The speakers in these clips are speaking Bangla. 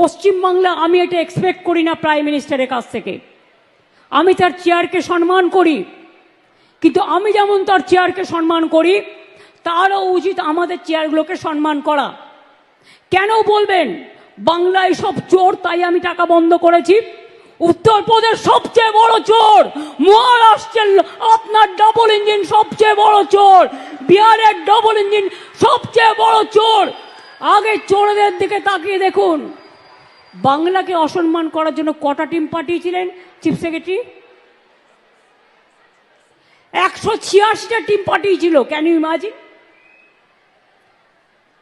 পশ্চিমবাংলা আমি এটা এক্সপেক্ট করি না প্রাইম মিনিস্টারের কাছ থেকে। আমি তার চেয়ারকে সম্মান করি। কিন্তু আমি যেমন তার চেয়ারকে সম্মান করি, তারও উচিত আমাদের চেয়ারগুলোকে সম্মান করা। কেন বলবেন? বাংলায় সব চোর, তাই আমি টাকা বন্ধ করেছি। উত্তরপ্রদেশ সবচেয়ে বড় চোর, মহারাষ্ট্রের আপনার ডবল ইঞ্জিন সবচেয়ে বড় চোর, বিহারের ডবল ইঞ্জিন সবচেয়ে বড় চোর। আগে চোরদের দিকে তাকিয়ে দেখুন। বাংলাকে অসম্মান করার জন্য কটা টিম পাঠিয়েছিলেন চিফ সেক্রেটারি একশো ছিয়াশিটা টিম পাঠিয়েছিল ক্যান ইউ ইমাজিন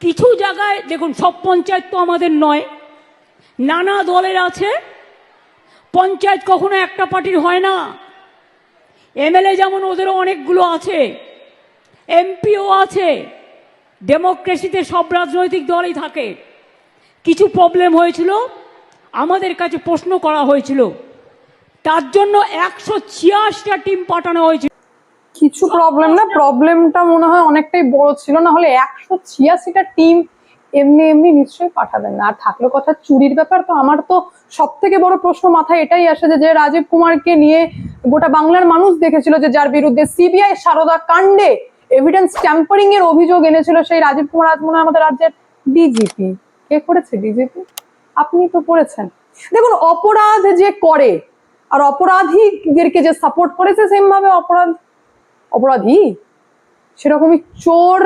কিছু জায়গায়, দেখুন, সব পঞ্চায়েত তো আমাদের নয়। নানা দলের আছে। পঞ্চায়েত কখনো একটা পার্টির হয় না। এমএলএ যেমন ওদেরও অনেকগুলো আছে। এমপিও আছে। ডেমোক্রেসিতে সব রাজনৈতিক দলই থাকে। কিছু প্রবলেম হয়েছিল আমাদের কাছে প্রশ্ন করা হয়েছিল। তার জন্য একশো ছিয়াশিটা টিম পাঠানো হয়েছিল। কিছু প্রবলেম না প্রবলেমটা মনে হয় অনেকটাই বড় ছিল, না হলে একশো ছিয়াশিটা টিম এমনি এমনি নিশ্চয়ই পাঠাবেন না। আর থাকল কথা চুরির ব্যাপার, তো আমার তো সব থেকে বড় প্রশ্ন মাথায় এটাই আসে যে রাজীব কুমারকে নিয়ে গোটা বাংলার মানুষ দেখেছিল যে, যার বিরুদ্ধে সিবিআই সারদা কাণ্ডে এভিডেন্স ট্যাম্পারিং এর অভিযোগ এনেছিল সেই রাজীব কুমার আজ মনে হয় আমাদের রাজ্যের ডিজিপি কে করেছে ডিজিপি আপনি তো করেছেন দেখুন, অপরাধ যে করে, আর অপরাধীদেরকে যে সাপোর্ট করেছে সেম ভাবে অপরাধ, অপরাধী? সেরকমই চোর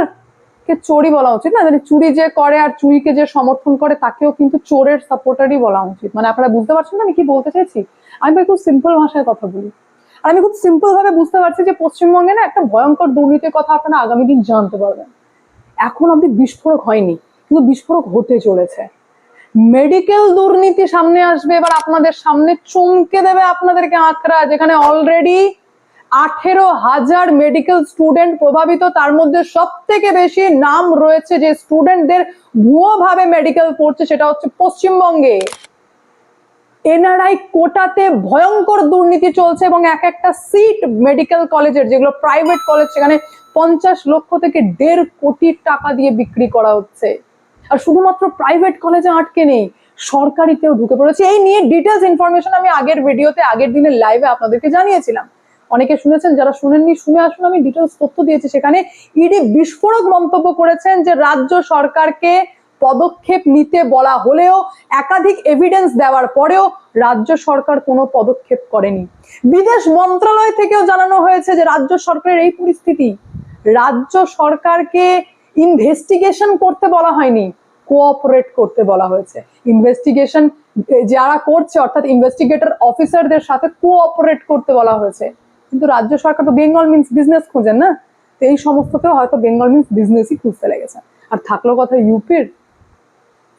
কে চোরই বলা উচিত না। মানে চুরি যে করে আর চুরিকে যে সমর্থন করে, তাকেও কিন্তু চোরের সাপোর্টারই বলা উচিত। মানে আপনারা বুঝতে পারছেন না আমি কি বলতে চাইছি? আমি খুব সিম্পল ভাষায় কথা বলি। আর আমি খুব সিম্পল ভাবে বুঝতে পারছি যে পশ্চিমবঙ্গে না একটা ভয়ঙ্কর দুর্নীতির কথা আপনারা আগামী দিন জানতে পারবেন। এখন অব্দি বিস্ফোরক হয়নি, কিন্তু বিস্ফোরক হতে চলেছে। মেডিকেল দুর্নীতি সামনে আসবে, এবার আপনাদের সামনে চমকে দেবে আপনাদেরকে আঁকড়া, যেখানে অলরেডি আঠেরো হাজার মেডিকেল স্টুডেন্ট প্রভাবিত, তার মধ্যে সব থেকে বেশি নাম রয়েছে যে স্টুডেন্টদের ভুয়ো ভাবে মেডিকেল পড়ছে, সেটা হচ্ছে পশ্চিমবঙ্গে। এনআরআই কোটাতে ভয়ঙ্কর দুর্নীতি চলছে এবং এক একটা সিট মেডিকেল কলেজের যেগুলো প্রাইভেট কলেজ সেখানে পঞ্চাশ লক্ষ থেকে দেড় কোটি টাকা দিয়ে বিক্রি করা হচ্ছে। আর শুধুমাত্র প্রাইভেট কলেজে আটকে নেই, সরকারিতেও ঢুকে পড়েছে। এই নিয়ে ডিটেলস ইনফরমেশন আমি আগের ভিডিওতে আগের দিনের লাইভে আপনাদেরকে জানিয়েছিলাম। অনেকে শুনেছেন, যারা শুনেননি, শুনে আসুন, আমি ডিটেলস তথ্য দিয়েছি সেখানে। ইডি বিস্ফোরক মন্তব্য করেছেন যে, রাজ্য সরকারকে পদক্ষেপ নিতে বলা হলেও, একাধিক এভিডেন্স দেওয়ার পরেও রাজ্য সরকার কোনো পদক্ষেপ করেনি। বিদেশ মন্ত্রণালয় থেকেও জানানো হয়েছে যে, রাজ্য সরকারের এই পরিস্থিতি, রাজ্য সরকারকে ইনভেস্টিগেশন করতে বলা হয়নি। কোঅপারেট করতে বলা হয়েছে। ইনভেস্টিগেশন যারা করছে, অর্থাৎ ইনভেস্টিগেটর অফিসারদের সাথে কোঅপারেট করতে বলা হয়েছে। কিন্তু রাজ্য সরকার তো বেঙ্গল মিন্স বিজনেস খুঁজেন না? তো এই সমস্তকেও হয়তো বেঙ্গল মিন্স বিজনেসই খুঁজতে লেগেছে। আর থাকল কথা ইউপির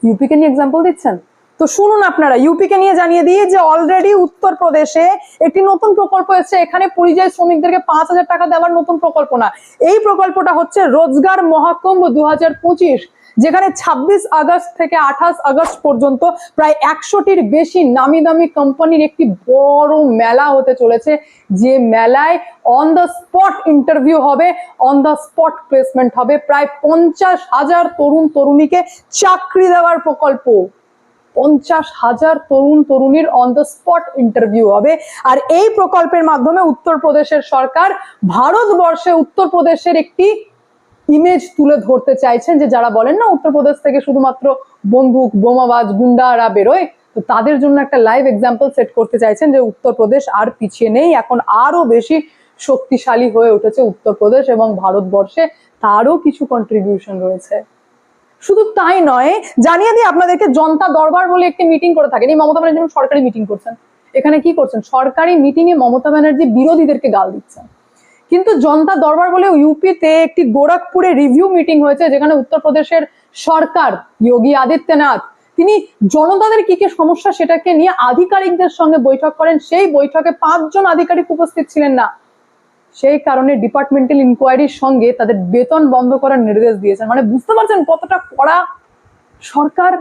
ইউপিকে নিয়ে এক্সাম্পল দিচ্ছেন? তো শুনুন আপনারা ইউপিকে নিয়ে জানিয়ে দিয়ে যে অলরেডি উত্তরপ্রদেশে একটি নতুন প্রকল্প এসেছে। এখানে পরিযায়ী শ্রমিকদেরকে পাঁচ হাজার টাকা দেওয়ার নতুন প্রকল্প না। এই প্রকল্পটা হচ্ছে রোজগার মহাকুম্ভ দু যেখানে ২৬ আগস্ট থেকে আঠাশ আগস্ট পর্যন্ত প্রায় একশোটির বেশি নামি দামি কোম্পানির একটি বড় মেলা হতে চলেছে। যে মেলায় অন দ্য স্পট ইন্টারভিউ হবে অন দ্য স্পট প্লেসমেন্ট হবে। প্রায় পঞ্চাশ হাজার তরুণ তরুণীকে চাকরি দেওয়ার প্রকল্প। পঞ্চাশ হাজার তরুণ তরুণীর অন দ্য স্পট ইন্টারভিউ হবে। আর এই প্রকল্পের মাধ্যমে উত্তরপ্রদেশের সরকার ভারতবর্ষে উত্তরপ্রদেশের একটি ইমেজ তুলে ধরতে চাইছেন যে যারা বলেন না উত্তরপ্রদেশ থেকে শুধুমাত্র বন্দুক, বোমাবাজ, গুন্ডারা বেরোয়, তো তাদের জন্য একটা লাইভ এক্সাম্পল সেট করতে চাইছেন যে উত্তরপ্রদেশ আর পিছিয়ে নেই, এখন আরও বেশি শক্তিশালী হয়ে উঠেছে উত্তরপ্রদেশ এবং ভারতবর্ষে তারও কিছু কন্ট্রিবিউশন রয়েছে। শুধু তাই নয়, জানিয়ে দিই আপনাদেরকে, জনতা দরবার বলে একটি মিটিং করে থাকেন। এই মমতা ব্যানার্জি সরকারি মিটিং করছেন। এখানে কি করছেন? সরকারি মিটিং এ মমতা ব্যানার্জি বিরোধীদেরকে গাল দিচ্ছেন। কিন্তু জনতা দরবার বলে ইউপিতে একটি গোরখপুরে রিভিউ মিটিং হয়েছে, যেখানে উত্তরপ্রদেশের সরকার যোগী আদিত্যনাথ। তিনি জনতাদের কি কি সমস্যা সেটাকে নিয়ে আধিকারিকদের সঙ্গে বৈঠক করেন, সেই বৈঠকে পাঁচজন আধিকারিক উপস্থিত ছিলেন না। সেই কারণে ডিপার্টমেন্টাল ইনকোয়ারির সঙ্গে তাদের বেতন বন্ধ করার নির্দেশ দিয়েছেন। মানে বুঝতে পারছেন কতটা কড়া সরকার,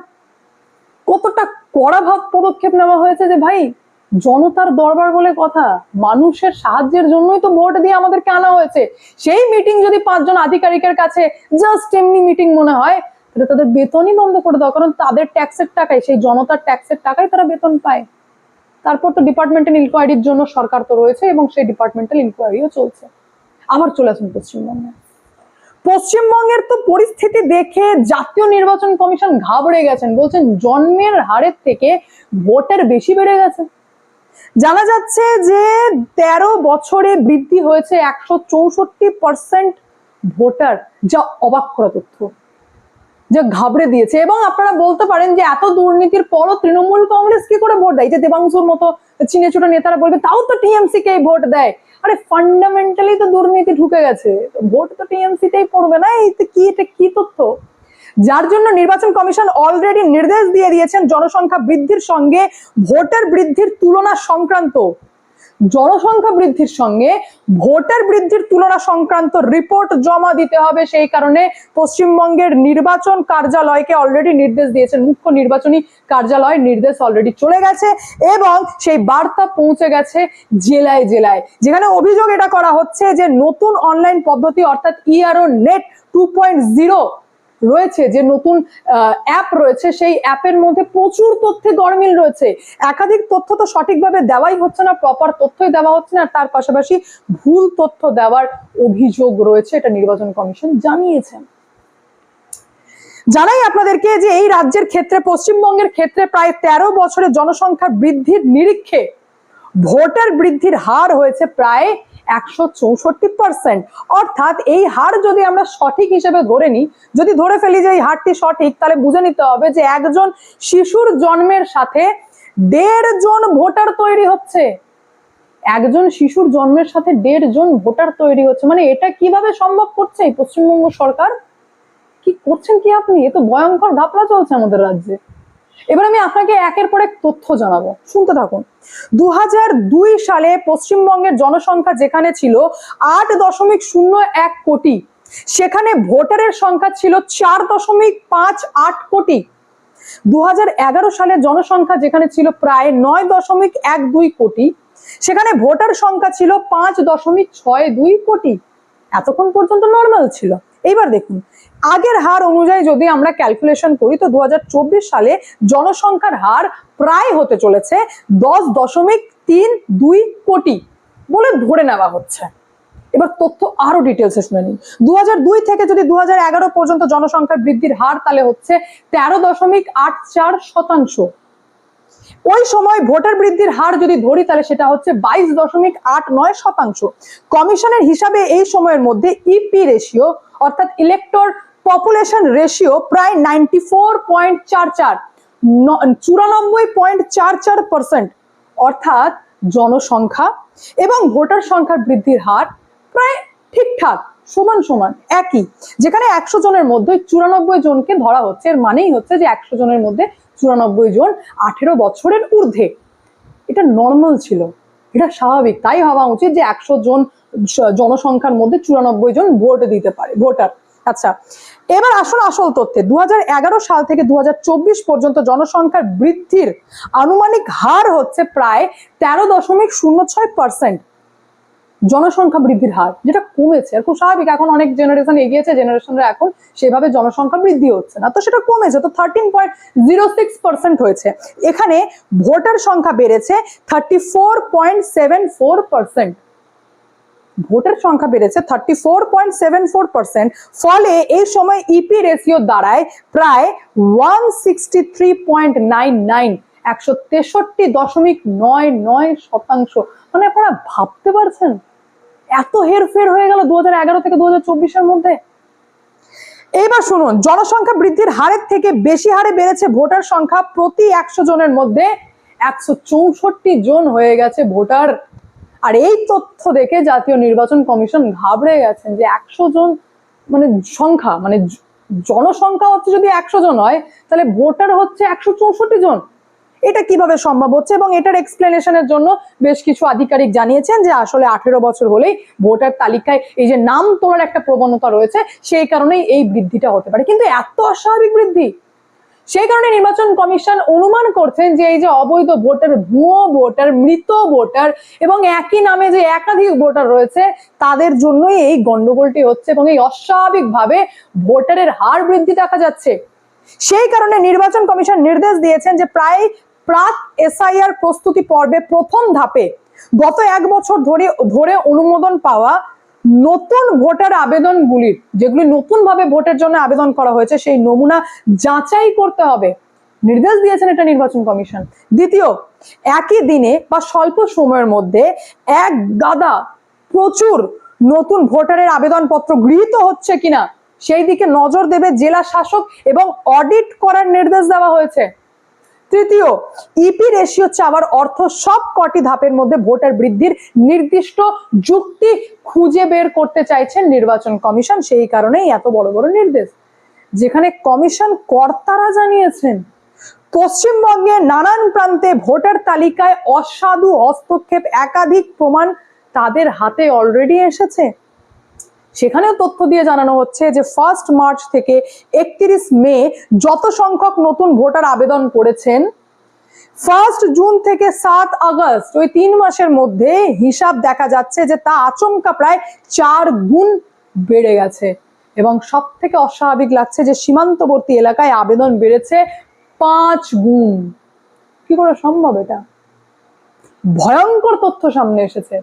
কতটা কড়া ভাব পদক্ষেপ নেওয়া হয়েছে যে ভাই জনতার দরবার বলে কথা, মানুষের সাহায্যের জন্যই তো ভোট দিয়ে আমাদেরকে আনা হয়েছে। সেই মিটিং যদি পাঁচজন আধিকারিকের কাছে জাস্ট এমনি মিটিং মনে হয়, তাহলে তাদের বেতনই বন্ধ করে দাও, কারণ তাদের ট্যাক্সের টাকায়, সেই জনতার ট্যাক্সের টাকায় তারা বেতন পায়। তারপর তো ডিপার্টমেন্টাল ইনকোয়ারির জন্য সরকার তো রয়েছে এবং সেই ডিপার্টমেন্টাল ইনকোয়ারিও চলছে। আবার চলে আসুন পশ্চিমবঙ্গে। পশ্চিমবঙ্গের তো পরিস্থিতি দেখে জাতীয় নির্বাচন কমিশন ঘাবড়ে গেছেন, বলছেন জন্মের হারের থেকে ভোটের বেশি বেড়ে গেছে। জানা যাচ্ছে যে তেরো বছরে বৃদ্ধি হয়েছে একশো চৌষট্টি পার্সেন্ট ভোটার যা অবাক করা তথ্য, যা ঘাবড়ে দিয়েছে। এবং আপনারা বলতে পারেন যে এত দুর্নীতির পরও তৃণমূল কংগ্রেস কি করে ভোট দেয়? যে দেবাংশুর মতো চিনে ছোট নেতারা বলবে, তাও তো টিএমসি কেই ভোট দেয়। আরে ফান্ডামেন্টালি তো দুর্নীতি ঢুকে গেছে। ভোট তো টিএমসি তেই পড়বে না। এই কি, এটা কি তথ্য? যার জন্য নির্বাচন কমিশন অলরেডি নির্দেশ দিয়ে দিয়েছেন জনসংখ্যা বৃদ্ধির সঙ্গে ভোটার বৃদ্ধির তুলনা সংক্রান্ত। জনসংখ্যা বৃদ্ধির সঙ্গে ভোটার বৃদ্ধির তুলনা সংক্রান্ত রিপোর্ট জমা দিতে হবে। সেই কারণে পশ্চিমবঙ্গের নির্বাচন কার্যালয়কে অলরেডি নির্দেশ দিয়েছেন। মুখ্য নির্বাচনী কার্যালয় নির্দেশ অলরেডি চলে গেছে এবং সেই বার্তা পৌঁছে গেছে জেলায় জেলায়। যেখানে অভিযোগ এটা করা হচ্ছে যে নতুন অনলাইন পদ্ধতি অর্থাৎ ERO net two point zero রয়েছে, যে নতুন অ্যাপ রয়েছে, সেই অ্যাপের মধ্যে প্রচুর তথ্যে গরমিল রয়েছে। একাধিক তথ্য তো সঠিকভাবে দেওয়াই হচ্ছে না প্রপার তথ্যই দেওয়া হচ্ছে না তার পাশাপাশি ভুল তথ্য দেওয়ার অভিযোগ রয়েছে, এটা নির্বাচন কমিশন জানিয়েছেন। জানাই আপনাদেরকে যে এই রাজ্যের ক্ষেত্রে, পশ্চিমবঙ্গের ক্ষেত্রে প্রায় তেরো বছরে জনসংখ্যা বৃদ্ধির নিরীক্ষে ভোটার বৃদ্ধির হার হয়েছে প্রায় একশো চৌষট্টি পার্সেন্ট অর্থাৎ এই হার যদি আমরা সঠিক হিসেবে ধরে নিই, যদি ধরে ফেলি যে এই হারটি সঠিক, তাহলে বুঝে নিতে হবে যে একজন শিশুর জন্মের সাথে দেড় জন ভোটার তৈরি হচ্ছে। একজন শিশুর জন্মের সাথে দেড় জন ভোটার তৈরি হচ্ছে। মানে এটা কীভাবে সম্ভব করছে পশ্চিমবঙ্গ সরকার? কি করছেন কি আপনি? এ তো ভয়ঙ্কর ঘাপলা চলছে আমাদের রাজ্যে। এবার আমি আপনাকে একের পর এক তথ্য জানাব। শুনতে থাকুন। দু সালে পশ্চিমবঙ্গের জনসংখ্যা যেখানে ছিল আট দশমিক শূন্য এক কোটি, সেখানে ভোটারের সংখ্যা ছিল চার দশমিক পাঁচ আট কোটি। দু সালে জনসংখ্যা যেখানে ছিল প্রায় নয় দশমিক এক দুই কোটি, সেখানে ভোটার সংখ্যা ছিল পাঁচ দশমিক ছয় দুই কোটি। এতক্ষণ পর্যন্ত নর্মাল ছিল। এইবার দেখুন আগের হার অনুযায়ী যদি আমরা ক্যালকুলেশন করি তো দু হাজার চব্বিশ সালে জনসংখ্যার হার প্রায় হতে চলেছে দশ দশমিক তিন দুই কোটি বলে ধরে নেওয়া হচ্ছে। এবার তথ্য আরও ডিটেলসে শুনে নিন দু থেকে যদি দু পর্যন্ত জনসংখ্যার বৃদ্ধির হার তাহলে হচ্ছে তেরো দশমিক আট চার শতাংশ। ওই সময় ভোটার বৃদ্ধির হার যদি ধরি তাহলে সেটা হচ্ছে বাইশ দশমিক আট নয় শতাংশ। কমিশনের হিসাবে এই সময়ের মধ্যে ইপি রেশিও অর্থাৎ ইলেক্টর পপুলেশন রেশিও প্রায় নাইনটি ফোর পয়েন্ট চার চার চুরানব্বই পয়েন্ট চার চার পার্সেন্ট অর্থাৎ জনসংখ্যা এবং ভোটার সংখ্যার বৃদ্ধির হার প্রায় ঠিকঠাক, সমান সমান, একই। যেখানে একশো জনের মধ্যে চুরানব্বই জনকে ধরা হচ্ছে, এর মানেই হচ্ছে যে একশো জনের মধ্যে চুরানব্বই জন আঠেরো বছরের ঊর্ধ্বে। এটা নর্মাল ছিল। এটা স্বাভাবিক। তাই হওয়া উচিত যে একশো জন জনসংখ্যার মধ্যে চুরানব্বই জন ভোট দিতে পারে, ভোটার। আচ্ছা এবার আসুন আসল তথ্যে। দুহাজার এগারো সাল থেকে দুহাজার চব্বিশ পর্যন্ত জনসংখ্যার বৃদ্ধির আনুমানিক হার হচ্ছে প্রায় তেরো দশমিক শূন্য ছয় পার্সেন্ট জনসংখ্যা বৃদ্ধির হার, যেটা কমেছে। আর খুব স্বাভাবিক, এখন অনেক জেনারেশন এগিয়েছে জেনারেশনরা এখন সেভাবে জনসংখ্যা বৃদ্ধি হচ্ছে না। তো সেটা কমেছে, তো thirteen point zero six percent হয়েছে। এখানে ভোটার সংখ্যা বেড়েছে thirty four point seven four percent ভোটের সংখ্যা বেড়েছে thirty four point seven four percent ফলে এই সময় ইপি রেশিও দাঁড়ায় প্রায় one sixty three point nine nine একশো তেষট্টি দশমিক নয় নয় শতাংশ। মানে আপনারা ভাবতে পারছেন? এত হেরফের হয়ে গেল দু থেকে দু হাজার মধ্যে। এইবার শুনুন, জনসংখ্যা বৃদ্ধির হারের থেকে বেশি হারে বেড়েছে ভোটার সংখ্যা প্রতি একশো জনের মধ্যে। একশো চৌষট্টি জন হয়ে গেছে ভোটার। আর এই তথ্য দেখে জাতীয় নির্বাচন কমিশন ঘাবড়ে গেছেন যে একশো জন মানে সংখ্যা মানে জনসংখ্যা হচ্ছে যদি একশো জন হয়, তাহলে ভোটার হচ্ছে একশো চৌষট্টি জন। এটা কীভাবে সম্ভব হচ্ছে? এবং এটার এক্সপ্লেনেশনের জন্য বেশ কিছু আধিকারিক জানিয়েছেন যে আসলে আঠেরো বছর হলেই ভোটার তালিকায় এই যে নাম তোলার একটা প্রবণতা রয়েছে, সেই কারণেই এই বৃদ্ধিটা হতে পারে। কিন্তু এত অস্বাভাবিক বৃদ্ধি! সেই কারণে নির্বাচন কমিশন অনুমান করছেন যে এই যে অবৈধ ভোটার, ভুয়ো ভোটার, মৃত ভোটার এবং একই নামে যে একাধিক ভোটার রয়েছে, তাদের জন্যই এই গন্ডগোলটি হচ্ছে এবং এই অস্বাভাবিকভাবে ভোটারের হার বৃদ্ধি দেখা যাচ্ছে। সেই কারণে নির্বাচন কমিশন নির্দেশ দিয়েছেন যে প্রায় প্রাক এসআইআর প্রস্তুতি পর্বে প্রথম ধাপে গত এক বছর ধরে ধরে অনুমোদন পাওয়া নতুন ভোটার আবেদনগুলির, যেগুলি নতুন ভাবে ভোটের জন্য আবেদন করা হয়েছে, সেই নমুনা যাচাই করতে হবে। নির্দেশ দিয়েছেন এটা নির্বাচন কমিশন। দ্বিতীয়, একই দিনে বা স্বল্প সময়ের মধ্যে এক গাদা প্রচুর নতুন ভোটারের আবেদনপত্র গৃহীত হচ্ছে কিনা, সেই দিকে নজর দেবে জেলা শাসক এবং অডিট করার নির্দেশ দেওয়া হয়েছে। তৃতীয় ইপি রেশিও চাওয়ার অর্থ সব কটি ধাপের মধ্যে ভোটার বৃদ্ধির নির্দিষ্ট যুক্তি খুঁজে বের করতে চাইছেন নির্বাচন কমিশন, সেই কারণেই এত বড় বড় নির্দেশ। যেখানে কমিশন কর্তারা জানিয়েছেন, পশ্চিমবঙ্গে নানান প্রান্তে ভোটার তালিকায় অসাধু হস্তক্ষেপ একাধিক প্রমাণ তাদের হাতে অলরেডি এসেছে। সেখানেও তথ্য দিয়ে জানানো হচ্ছে যে ফার্স্ট মার্চ থেকে একত্রিশ মে যত সংখ্যক নতুন ভোটার আবেদন করেছেন ফার্স্ট জুন থেকে সাত আগস্ট, ওই তিন মাসের মধ্যে হিসাব দেখা যাচ্ছে যে তা আচমকা প্রায় চার গুণ বেড়ে গেছে। এবং সব থেকে অস্বাভাবিক লাগছে যে সীমান্তবর্তী এলাকায় আবেদন বেড়েছে পাঁচ গুণ। কি করে সম্ভব এটা? ভয়ঙ্কর তথ্য সামনে এসেছে।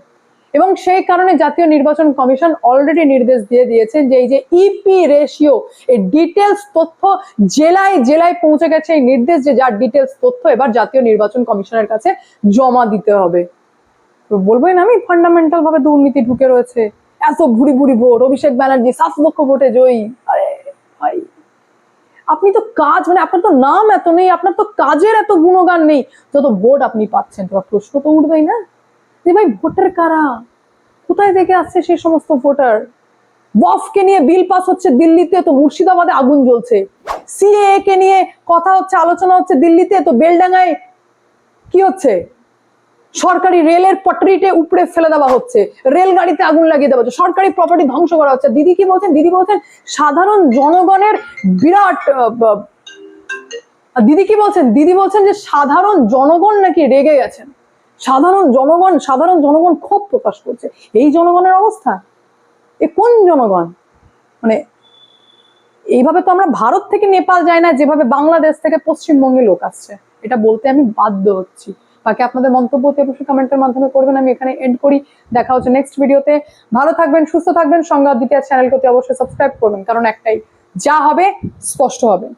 এবং সেই কারণে জাতীয় নির্বাচন কমিশন অলরেডি নির্দেশ দিয়ে দিয়েছেন যে এই যে ইপি রেশিও এই ডিটেলস তথ্য জেলায় জেলায় পৌঁছে গেছে, এই নির্দেশ যে যার ডিটেলস তথ্য এবার জাতীয় নির্বাচন কমিশনের কাছে জমা দিতে হবে। বলবোই না আমি ফান্ডামেন্টাল ভাবে দুর্নীতি ঢুকে রয়েছে। এত ভুরি ভুরি ভোট, অভিষেক ব্যানার্জি সাত লক্ষ ভোটে জয়ী। আরে ভাই, আপনি তো কাজ মানে আপনার তো নাম এত নেই, আপনার তো কাজের এত গুণগান নেই। যত ভোট আপনি পাচ্ছেন তো প্রশ্ন তো উঠবেই না। যে ভাই ভোটার কারা? কোথায় থেকে আসছে সেই সমস্ত ভোটার? ওয়াফকে নিয়ে বিল পাস হচ্ছে দিল্লিতে, তো মুর্শিদাবাদে আগুন জ্বলছে। সিএ কে নিয়ে কথা হচ্ছে, আলোচনা হচ্ছে দিল্লিতে, তো বেলডাঙ্গায় কি হচ্ছে? সরকারি রেলের পটরিতে উপড়ে ফেলে দেওয়া হচ্ছে। রেলগাড়িতে আগুন লাগিয়ে দেওয়া হচ্ছে। সরকারি প্রপার্টি ধ্বংস করা হচ্ছে। দিদি কি বলছেন? দিদি বলছেন, সাধারণ জনগণের বিরাট দিদি কি বলছেন? দিদি বলছেন যে সাধারণ জনগণ নাকি রেগে গেছেন। সাধারণ জনগণ সাধারণ জনগণ ক্ষোভ প্রকাশ করছে। এই জনগণের অবস্থা? এ কোন জনগণ? মানে এইভাবে তো আমরা ভারত থেকে নেপাল যাই না, যেভাবে বাংলাদেশ থেকে পশ্চিমবঙ্গে লোক আসছে। এটা বলতে আমি বাধ্য হচ্ছি। বাকি আপনাদের মন্তব্য অতি অবশ্যই কমেন্টের মাধ্যমে করবেন। আমি এখানে এন্ড করি। দেখা হচ্ছে নেক্সট ভিডিওতে ভালো থাকবেন, সুস্থ থাকবেন। সঙ্গে দ্বিতীয় চ্যানেলকে অতি অবশ্যই সাবস্ক্রাইব করবেন। কারণ একটাই, যা হবে, স্পষ্ট হবে।